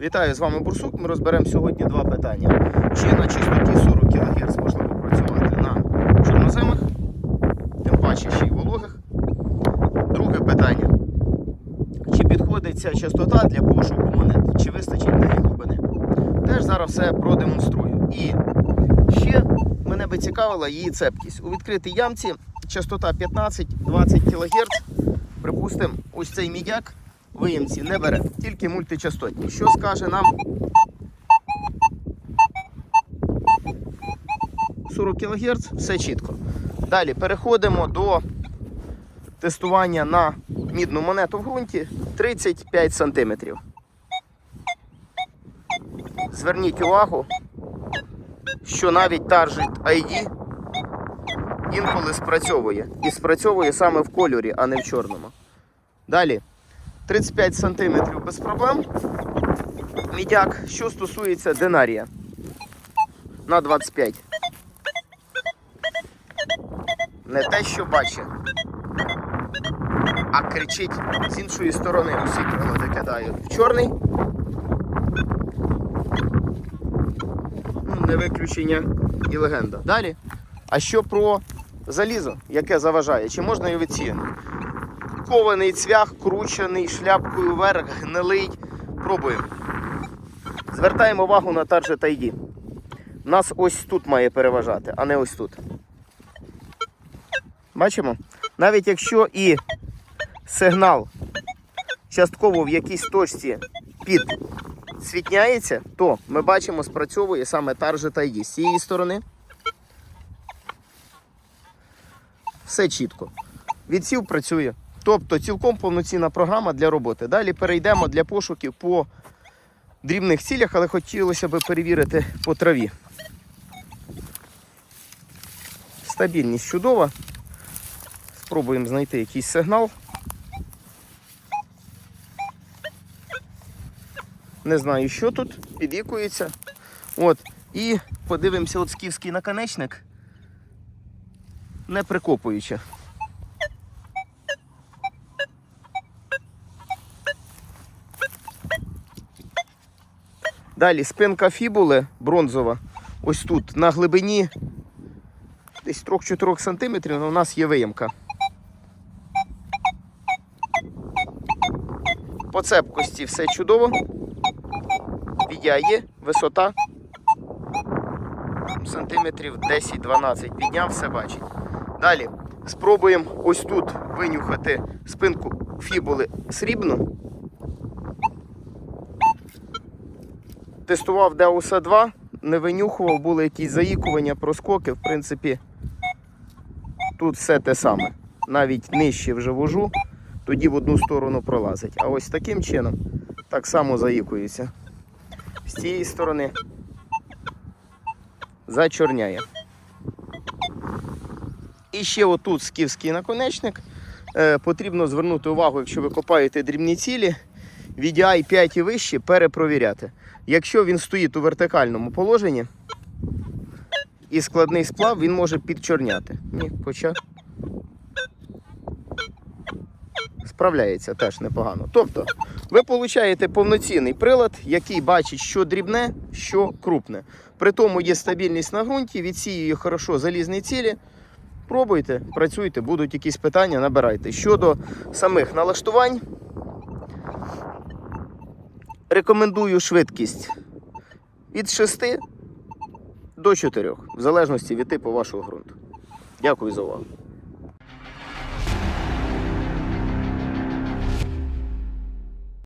Вітаю з вами Бурсук. Ми розберемо сьогодні два питання. Чи на частоті 40 кГц можливо працювати на чорноземах, тим паче ще й вологих. Друге питання. Чи підходить ця частота для пошуку монет? Чи вистачить неї глибини? Теж зараз все продемонструю. І ще мене би цікавила її цепкість. У відкритій ямці частота 15-20 кГц. Припустимо, ось цей мідяк виємці не бере, тільки мультичастотні. Що скаже нам 40 кГц, все чітко. Далі переходимо до тестування на мідну монету в ґрунті 35 см. Зверніть увагу, що навіть Target ID інколи спрацьовує. І спрацьовує саме в кольорі, а не в чорному. Далі 35 см без проблем. Мідяк, що стосується динарія на 25. Не те, що бачить, а кричить з іншої сторони. Усі прилади кидають в чорний. Ну, Не виключення і легенда. Далі. А що про залізо, яке заважає? Чи можна його відсіяти? Кований цвях, кручений, шляпкою вверх, гнилий. Пробуємо. Звертаємо увагу на Target ID. Нас ось тут має переважати, а не ось тут. Бачимо? Навіть якщо і сигнал частково в якійсь точці підсвітняється, то ми бачимо, спрацьовує саме Target ID. З цієї сторони. Все чітко. Відсів працює. Тобто цілком повноцінна програма для роботи. Далі перейдемо для пошуків по дрібних цілях, але хотілося б перевірити по траві. Стабільність чудова. Спробуємо знайти якийсь сигнал. Не знаю, що тут, підвікується. От. І подивимося, от скіфський наконечник, не прикопуючи. Далі спинка фібули бронзова. Ось тут на глибині десь 3-4 см у нас є виємка. По цепкості все чудово. Відя є, висота сантиметрів 10-12. Підняв, все бачить. Далі спробуємо ось тут винюхати спинку фібули срібну. Тестував Деуса 2, не винюхував, були якісь заїкування, проскоки. В принципі, тут все те саме. Навіть нижче вже вожу, тоді в одну сторону пролазить. А ось таким чином так само заїкується. З цієї сторони зачорняє. І ще отут скіфський наконечник. Е, потрібно звернути увагу, якщо ви копаєте дрібні цілі, VDI 5 і вище перепровіряти. Якщо він стоїть у вертикальному положенні і складний сплав, він може підчорняти. Ні, хоча справляється теж непогано. Тобто, ви получаєте повноцінний прилад, який бачить, що дрібне, що крупне. При тому є стабільність на ґрунті, відсіює хорошо залізні цілі. Пробуйте, працюйте, будуть якісь питання, набирайте. Щодо самих налаштувань, рекомендую швидкість від 6 до 4, в залежності від типу вашого ґрунту. Дякую за увагу.